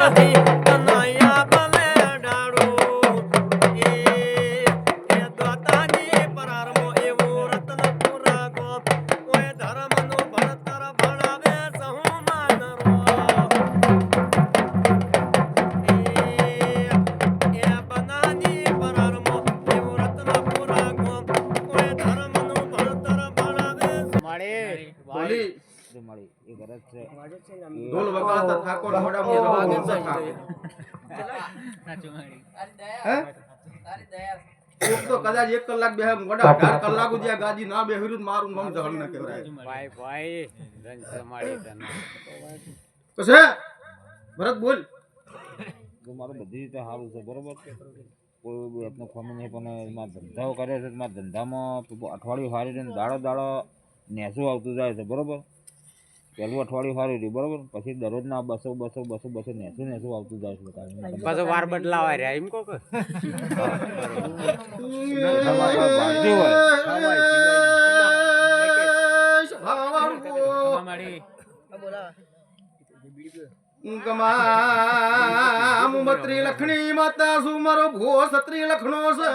કનૈયા બોલી મળી? એ ગરજ છે. ઢોલ વગાડતા ઠાકોર? કોક તો કદાચ એક કલાક બે મોઢા અઢાર કલાક સુધી ગાદી ના બેહ્યું તો મારું નામ જહલ ના કહેવાય. ભાઈ ભાઈ ધન છે તને. પછી ભરત બોલ. તો મારું બધી રીતે સારું છે બરોબર? કોઈ બી એટલું ખમી નહીં પણ મારા ધંધાઓ કરે છે મારા ધંધામાં અઠવાડિયું સારી રીતે દાડો દાડો નેસું આવતું જાય છે બરોબર? પહેલું અઠવાડિયું સારું રહ્યું બરોબર? પછી દરરોજના બસો બસો બસો બસો નેસું નેસું આવતું જાય છે પાછો વાર બદલાવા રહ્યા એમ કોક મુમત્રી લખણી માતા સુમારો ભો સત્રી લખણો છે?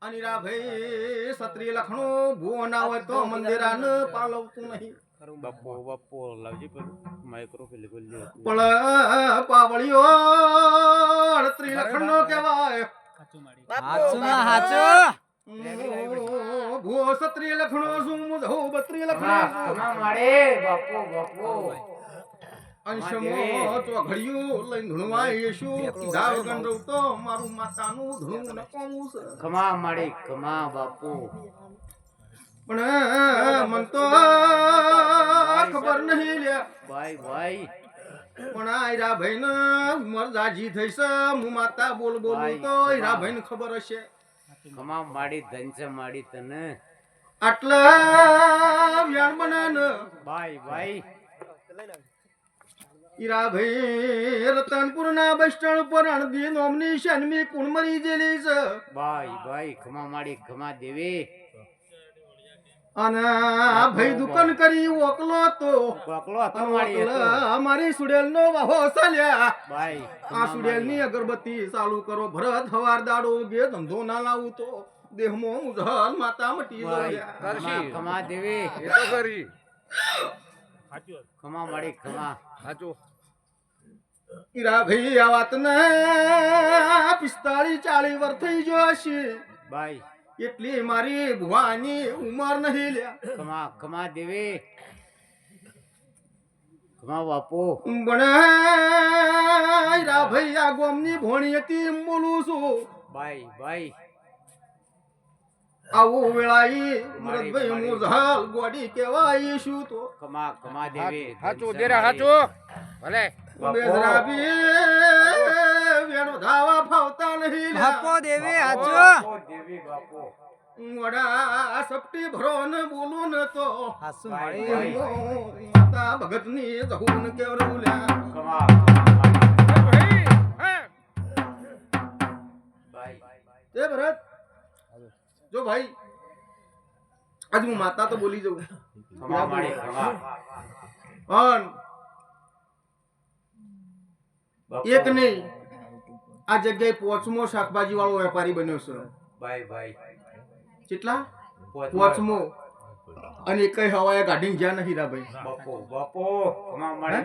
અનિરા ભાઈ સત્રી લખણો ભૂ ના હોય તો મંદિરા પાલવતું નહીં બપ્પો બપ્પો લાવજી માઇક્રો પેલી પેલી પણ પાવળીઓ અડત્રી લખણ નો કહેવાય ભૂ સત્રી લખણો શું બત્રી લખણો અંશમો તો ઘડિયું લઈને ધૂણવાય યેશુ કીધા વગર રહું તો મારું માતાનું ધૂણું નકોમું છે. ખમા માડી ખમા બાપુ. પણ મન તો ખબર નહીં ભાઈ ભાઈ. પણ આ હીરાભાઈ ને મરદાજી થઈ છે. હું માતા બોલ બોલું તો હીરાભાઈ ને ખબર હશે. ખમા માડી ધન છે માડી તને. આટલા વ્યાણ બના ભાઈ ભાઈ. હીરાભાઈ રતનપુર ના બસ સ્ટેન્ડ ઉપર અણદી નોમની શનમી કુણમરી જેલી છે. ભાઈ ભાઈ ખમા માડી ખમા દેવી. અને ભાઈ દુકાન કરી ઓકલો તો ઓકલો હતો માડી અમારી સુડેલ નો વાહો ચાલ્યા. ભાઈ આ સુડેલની અગરબત્તી ચાલુ કરો ભરત હવાર દાડો ગે ધંધો ના લાવું તો દેહમાં ઉઝાલ માતા મટી જાય. ખમા દેવી. એ તો કરી. ખમા માડી ખમા સાચું હીરા ભાઈ આ વાત ને પિસ્તાળીસ ચાલીસ વર્ષ થઈ ગયો છે ભાઈ એટલી મારી ભુવાની ઉંમર નહીં ખમા ખમા દેવી. ખમા બાપુ. પણ હીરા ભાઈ આ ગોમની ભોણી હતી બોલું છું ભાઈ ભાઈ આવું વેળાઈ મરદભાઈ મુઝલ ગોડી કેવાય શું તો. કમા કમા દેવી સાચું દેરા સાચું ભલે. બેજરાબી વેણો ધાવા ફાવતા નહીં લ્યા. દેવી બાપુ. દેવી બાપુ. વડા સપટી ભરો બોલું ને તો. હાસુ માતા ભગતની જહુન કેવરું લ્યા ભાઈ. આજ હું માતા તો બોલી જઉં. પણ એક નહીં આ જગ્યાએ પોચમો શાકભાજી વાળો વેપારી બન્યો છે. ભાઈ ભાઈ. કેટલા? પોચમો. અને એક હવાએ કાઢીને જ્યાં નહીં ભાઈ. બપો બપો. ખમા મારે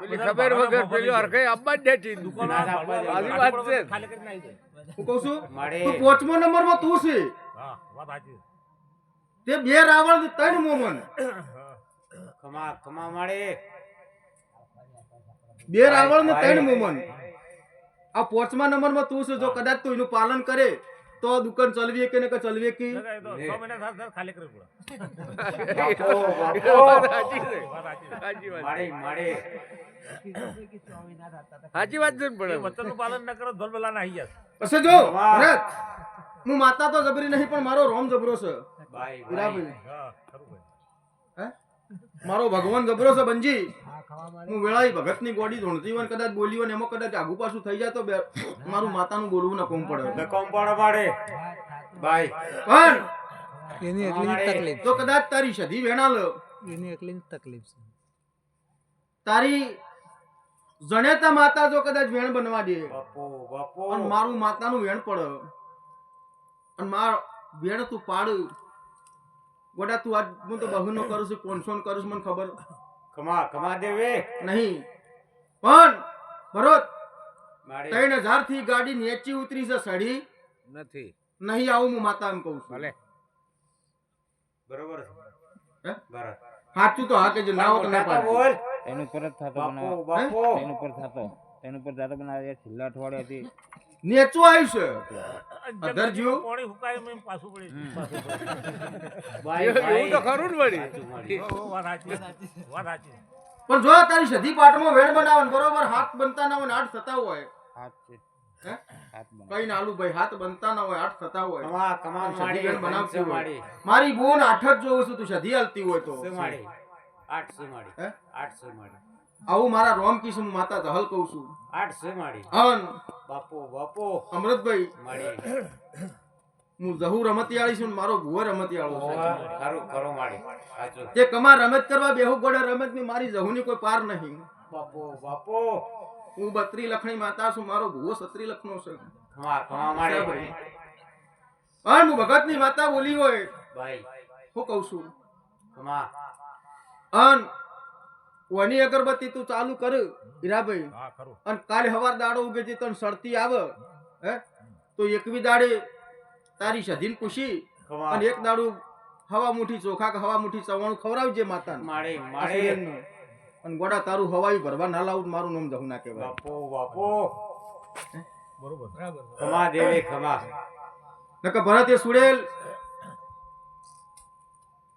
પેલી ખબર વગર પેલી આપવા જ નથી. દુકાન આવી વાત છે. હું કહું છું તું પોચમો નંબરમાં તું છે. તે બે રાવણ ને ત્રણ મોમન. કમા કમા માડે બે રાવણ ને ત્રણ મોમન. આ પોચમા નંબરમાં તું છે જો કદાચ તું એનું પાલન કરે તો દુકાન ચલવી કે ને કે ચલવી કે? બાપુ સાચી છે. સાચી વાત. માડે માડે સાચી વાત છે આવી જાય પછી જો હું માતા તો જબરી નહીં પણ મારો રોમ જબરો છે? મારો ભગવાન જબરો છે બંજી. હું વેળાઈ ભગતની ગોડી ધોણતી હોય કદાચ બોલી હોય એમાં કદાચ આગુ પાછું થઈ જાય તો બે- મારું માતાનું બોલવું ન કોમ પડે લકમ પડે પડે ભાઈ. પણ એની એટલી તકલીફ. તો કદાચ તારી સધી વેણા લો એની એટલી તકલીફ છે. તારી જણેતા માતા જો કદાચ વેણ બનવા દે. બાપો બાપો. મારું માતાનું વેણ પડે. અને માર વેણ તું પાડ ગોડા તું આજ હું તો બહુનો કરું છું પોનસો કરું છું મને ખબર. કમા કમા દેવે નહીં. પણ ભરત ત્રણ હજારથી ગાડી નેચી ઉતરી છે સડી. નથી. નહીં આવું હું માતા એમ કહું છું. ભલે. બરોબર. હે? બરાબર. સાચું તો હા કે જે ના હોત ના પાડ. એનું પર જ થતો બાપો બનાવ બાપો. એનું પર થતો. એનું પર થતો બનાવ છેલ્લા અઠવાડિયાથી નેચું આવ્યું છે. ખરું ને પણ જો તારી સધી પાટમાં વેણ બનાવે બરોબર હાથ બનતા ના હોય આઠ થતા હોય. કઈ નાલુ ભાઈ હાથ બનતા ના હોય આઠ થતા હોય. માડી બનાવતી મારી બોન આઠ જ જોઉં છું તું સધી હાલતી હોય તો. માડી માડી માડી આવું મારા રોમ કિશન માતા દહલ કહું છું. આઠસો માડી અન બાપો બાપો. અમૃતભાઈ માળી હું જહુ રમતિયાળી છું મારો ભુવો રમતિયાળો છે. ખરું ખરું માળી. તે કમા રમત કરવા બેહુ ગોડે રમતની મારી જહુની કોઈ પાર નહીં. બાપો બાપો. હું બત્રી લખણી માતા છું મારો ભુવો સત્રી લખનો છે. કમા કમા માડી અન હું ભગતની માતા બોલી હોય. ભાઈ. હું કહું છું. કમા. અન ઓની અગરબત્તી તું ચાલુ કર હીરાભાઈ? અને કાલે હવાર દાડો ઉગે છે તને શરતી આવે. હે? તો એકવી દાડે તારી સધીન કુશી અને એક દાડું હવા મુઠી ચોખા કે હવા મુઠી ચવાણું ખવડાવજે માતા માળે માળે. અને ગોડા તારું હવાઈ ભરવા ના લાવું મારું નામ જહુ ના કહેવાય. બાપો બાપો. બરોબર બરાબર. ખમા દેવે ખમા. નકર ભરત એ સુડેલ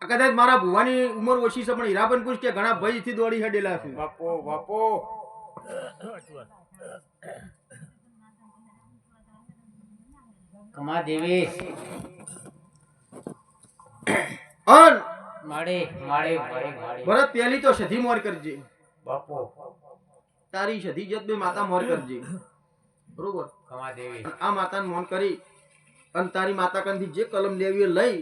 કદાચ મારા ભુવાની ઉંમર ઓછી છે પણ હીરાબન પૂછ કે ઘણા ભયથી દોડી હેડેલા છે. બાપો બાપો. કમા દેવી. અન! માડે માડે ભરત પહેલી તો સધી મોર કરજે. બાપો. તારી સધી જત બે માતા મોર કરજે. બરોબર? કમા દેવી. આ માતાને મોન કરી અને તારી માતા કંથી જે કલમ લેવી એ લઈ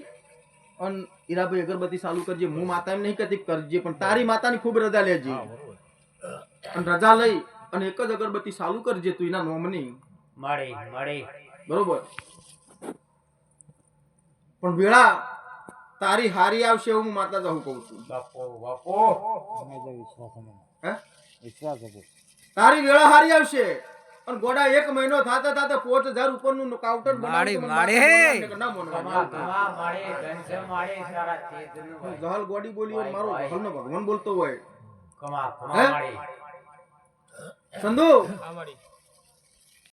અને ઈરાભાઈ અગરબત્તી ચાલુ કરજે હું માતા એમ નહીં કહેતી કરજે પણ તારી માતાની ખૂબ રજા લેજે. અને રજા લઈ અને એક જ અગરબત્તી ચાલુ કરજે તું એના નોમની માડી માડી બરોબર? પણ વેળા તારી હારી આવશે એવું હું માતા જવું કહું છું. બાપો બાપો. વિશ્વાસ હે? વિશ્વાસ તારી વેળા હારી આવશે. અને ગોડા એક મહિનો થાતા થાતા પોચ હજાર કાઉન્ટર માડે માતા ના મોનવાનું. કમા માડી તેજનું ભાઈ. જહલ ગોડી બોલી હોય ને મારો જહલનો ભગવાન બોલતો હોય. કમા કમા માડે સંધુ?